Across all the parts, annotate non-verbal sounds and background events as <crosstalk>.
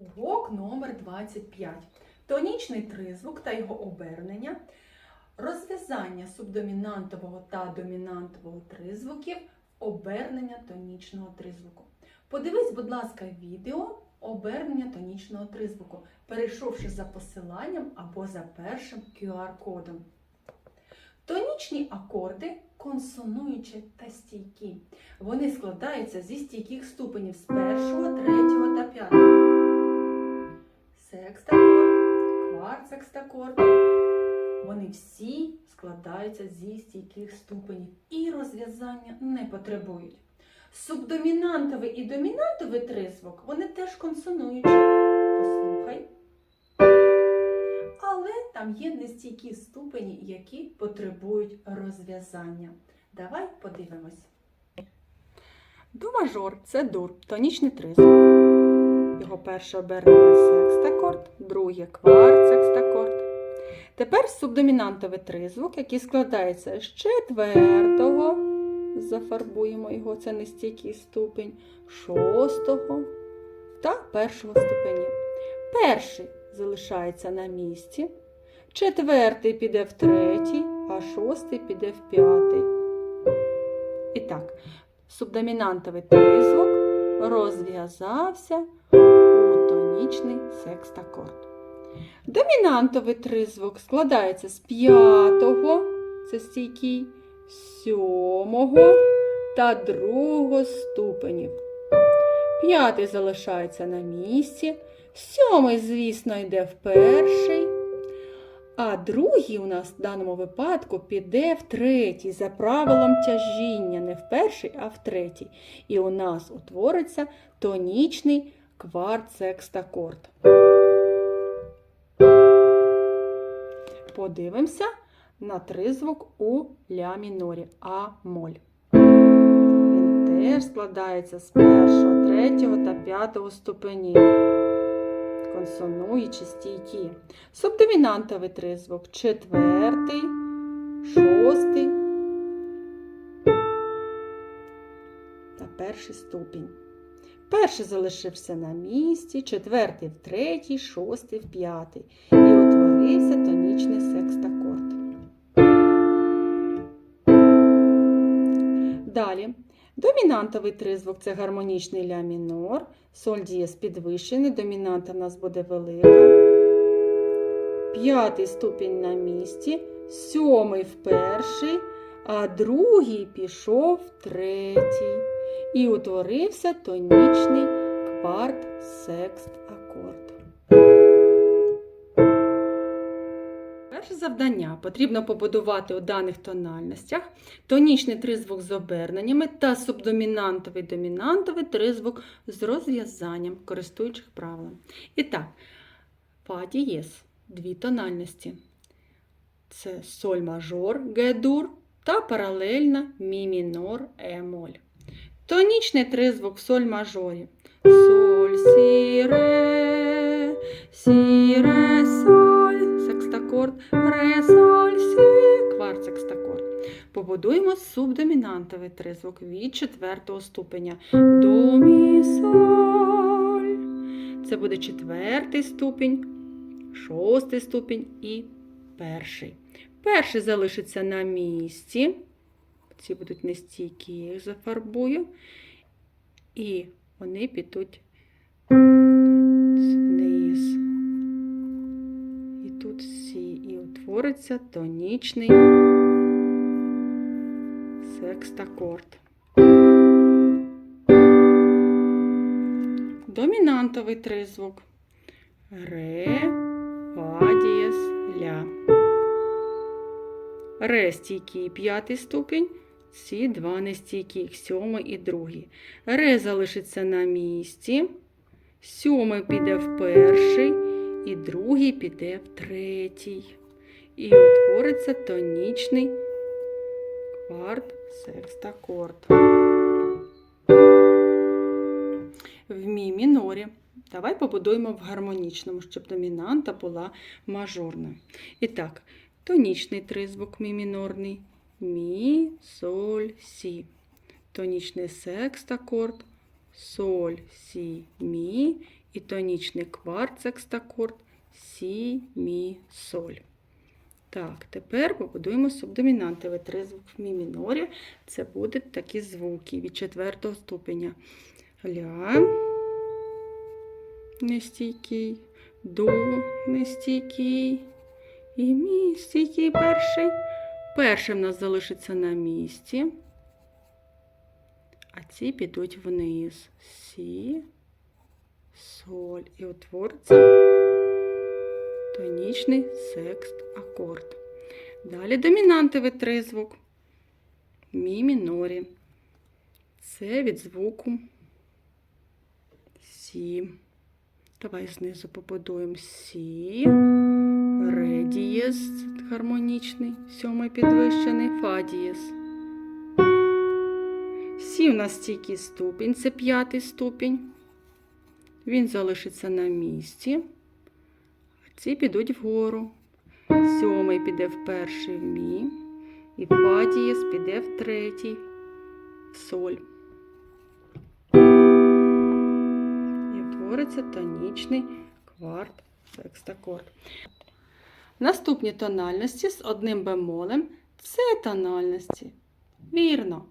Урок номер 25. Тонічний тризвук та його обернення, розв'язання субдомінантового та домінантового тризвуків, обернення тонічного тризвуку. Подивись, будь ласка, відео обернення тонічного тризвуку, перейшовши за посиланням або за першим QR-кодом. Тонічні акорди консонуючі та стійкі. Вони складаються зі стійких ступенів з першого, третього та п'ятого. Секстакорд, кварт-секстакорд. Вони всі складаються зі стійких ступенів і розв'язання не потребують. Субдомінантовий і домінантовий тризвук вони теж консонуючі. Послухай. Але там є нестійкі ступені, які потребують розв'язання. Давай подивимось. До-мажор це дур, тонічний тризвук. Його перше обернення секстакорд, друге кварт секстакорд. Тепер субдомінантовий тризвук, який складається з четвертого, зафарбуємо його, це нестійкий ступень, шостого та першого ступенів. Перший залишається на місці, четвертий піде в третій, а шостий піде в п'ятий. І так, субдомінантовий тризвук розв'язався у тонічний секстакорд. Домінантовий тризвук складається з п'ятого, це стійкий, сьомого та другого ступенів. П'ятий залишається на місці, сьомий, звісно, йде в перший, а другий у нас в даному випадку піде в третій за правилом тяжіння, не в перший, а в третій. І у нас утвориться тонічний кварт-секстакорд. Подивимося на тризвук у ля мінорі А моль. Він теж складається з першого, третього та п'ятого ступенів. Консонуючі стійкі. Субдомінантовий тризвук четвертий, шостий та перший ступінь. Перший залишився на місці, четвертий в третій, шостий в п'ятий. І утворився тонічний секстакорд. Далі. Домінантовий тризвук це гармонічний ля мінор. Соль дієс підвищений, домінанта в нас буде велика. П'ятий ступінь на місці, сьомий в перший, а другий пішов в третій. І утворився тонічний кварт секст акорд. Перше завдання потрібно побудувати у даних тональностях тонічний тризвук з оберненнями та субдомінантовий домінантовий тризвук з розв'язанням, користуючись правилом. І так, фа дієс дві тональності. Це соль мажор Г-дур та паралельна мі мінор Е моль. Тонічний тризвук в соль мажорі. Соль, сі, ре, сі, соль, секстакорд, ре, сі, кварт секстакорд. Побудуємо субдомінантовий тризвук від четвертого ступеня. До, мі, соль. Це буде четвертий ступінь, шостий ступінь і перший. Перший залишиться на місці. Ці будуть нестійкі, я їх зафарбую. І вони підуть утвориться тонічний секстакорд. Домінантовий тризвук. Ре, фа, дієс, ля. Ре стійкий п'ятий ступінь, ці два нестійких, сьомий і другий. Ре залишиться на місці, сьомий піде в перший, і другий піде в третій. І утвориться тонічний кварт секстакорд. В мі мінорі. Давай побудуємо в гармонічному, щоб домінанта була мажорною. І так, тонічний тризвук мі мінорний. Мі, соль, сі. Тонічний секстакорд, соль, сі, мі і тонічний кварт секстакорд Сі, Мі, Соль. Так, тепер побудуємо субдомінантовий тризвук в мі мінорі. Це будуть такі звуки від четвертого ступеня. Ля нестійкий, до нестійкий і мі стійкий перший. Перший в нас залишиться на місці, а ці підуть вниз. Сі, соль. І утвориться тонічний секст акорд. Далі домінантовий тризвук. Мі мінорі. Це від звуку Сі. Давай знизу побудуємо Сі. Ре дієс гармонічний, сьомий підвищений, фа дієс. Сі у нас стійкий ступінь, це п'ятий ступінь. Він залишиться на місці. Ці підуть вгору. Сьомий піде в перший в мі. І фадієс піде в третій в соль. І утвориться тонічний кварт секстакорд. Наступні тональності з одним бемолем це тональності. Вірно.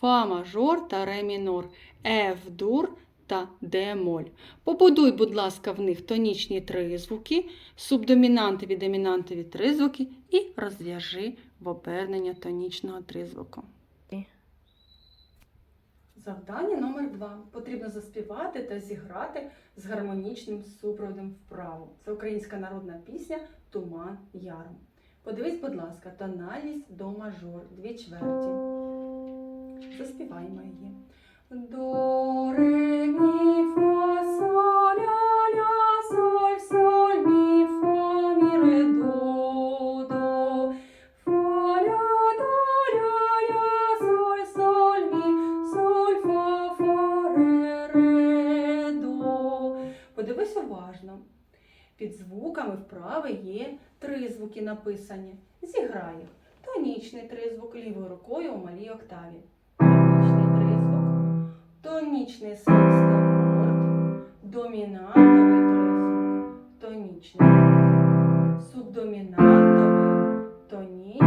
Фа мажор та ре мінор, Ф дур та Д моль. Побудуй, будь ласка, в них тонічні тризвуки, субдомінантові домінантові тризвуки і розв'яжи в обернення тонічного тризвуку. Завдання номер два. Потрібно заспівати та зіграти з гармонічним супроводом вправо. Це українська народна пісня Туман Яром. Подивись, будь ласка, тональність до мажор, дві чверті. Заспіваємо її. Подивись уважно. Під звуками вправи є три звуки написані. Зіграй їх. Тонічний тризвук лівою рукою у малій октаві. Тонічний тризвук, тонічний секстакорд, домінантовий тризвук, тонічний тризвук, субдомінантовий, тонічний,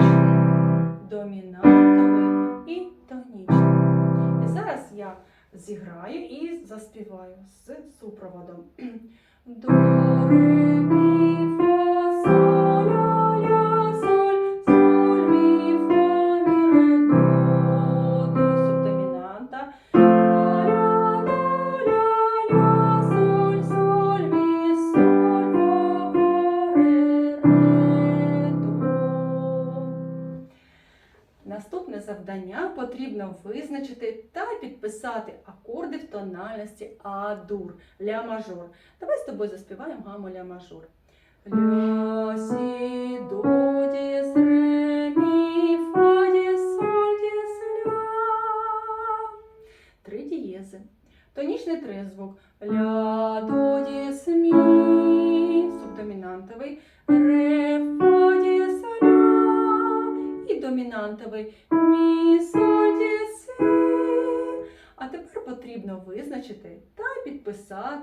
домінантовий і тонічний. І зараз я зіграю і заспіваю з супроводом. <clears throat> До, ре, мі, підписати акорди в тональності А-дур, ля мажор. Давай з тобою заспіваємо гаму ля мажор. Ля, сі, до, дієс, ре, мі, фа, дієс, соль, дієс, ля. Три дієзи. Тонічний тризвук. Ля, до, дієс, мі, субдомінантовий. Ре, фа, дієс, ля. І домінантовий.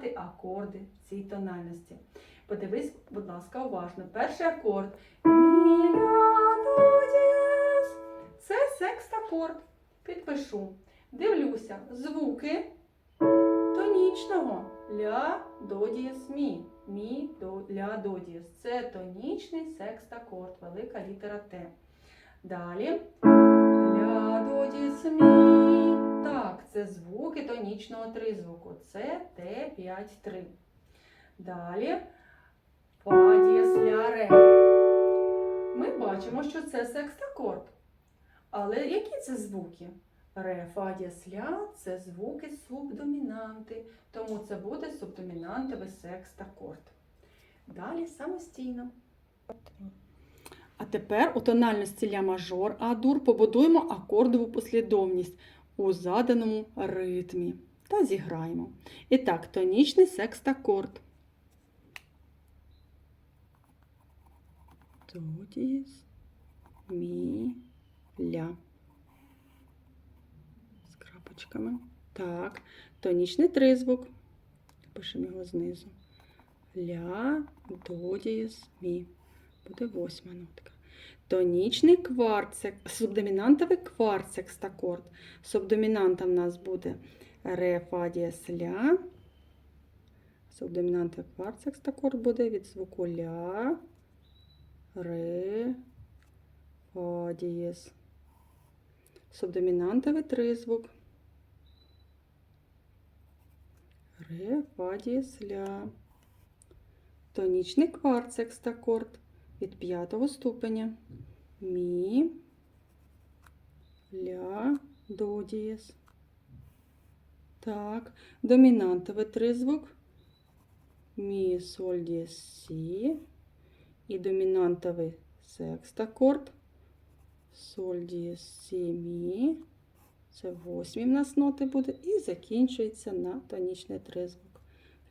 Підписати акорди в цій тональності. Подивись, будь ласка, уважно. Перший акорд. Мі. Це секст-акорд. Підпишу. Дивлюся. Звуки тонічного. Ля, до, дієс, мі. Мі, до, ля, до, дієс. Це тонічний секст-акорд. Велика літера Т. Далі. Ля, до, дієс, мі. Це звуки тонічного тризвуку. Це Т5-3. Далі. Фа, дієс, ля, ре. Ми бачимо, що це секстакорд. Але які це звуки? Ре, фа, дієс, ля – це звуки субдомінанти, тому це буде субдомінантовий секстакорд. Далі самостійно. А тепер у тональності ля мажор А-дур побудуємо акордову послідовність у заданому ритмі та зіграємо. І так, тонічний секстакорд. До дієс, мі, ля. З крапочками. Так, тонічний тризвук. пишемо його знизу. Ля, до дієс, мі. Буде восьма нотка. Тонічний кварцек, субдомінантовий кварцекстакорд. Субдомінанта в нас буде ре, фа, дієс, ля. Субдомінантовий кварцекстакорд буде від звуку ля, ре, фа, дієс. Субдомінантовий тризвук. Ре, фа, дієс, ля. Тонічний кварцекстакорд від п'ятого ступеня. Мі, ля, до дієс. Так, домінантовий тризвук. Мі, соль, дієс, сі. І домінантовий секстакорд. Соль, дієс, сі, мі. Це восьмі в нас ноти буде. І закінчується на тонічний тризвук.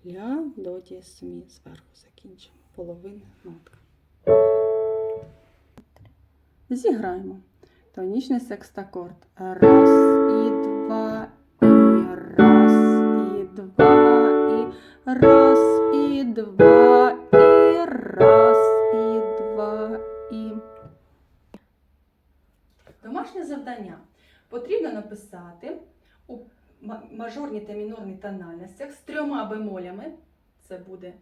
Ля, до, дієс, мі. Зверху закінчимо. Половина нотка. Зіграємо. Тонічний секстакорд. Раз і два, і раз, і два, і раз, і два, і раз, і два, і. Домашнє завдання. Потрібно написати у ма- мажорній та мінорній тональностях з трьома бемолями. Це буде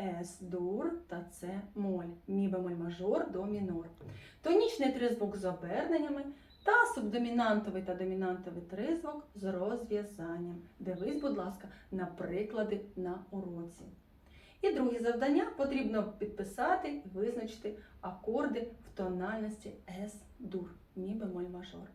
С дур та С моль. Мі бемоль мажор, до мінор. Тонічний тризвук з оберненнями та субдомінантовий та домінантовий тризвук з розв'язанням. Дивись, будь ласка, на приклади на уроці. І друге завдання потрібно підписати і визначити акорди в тональності С дур, мі бемоль мажор.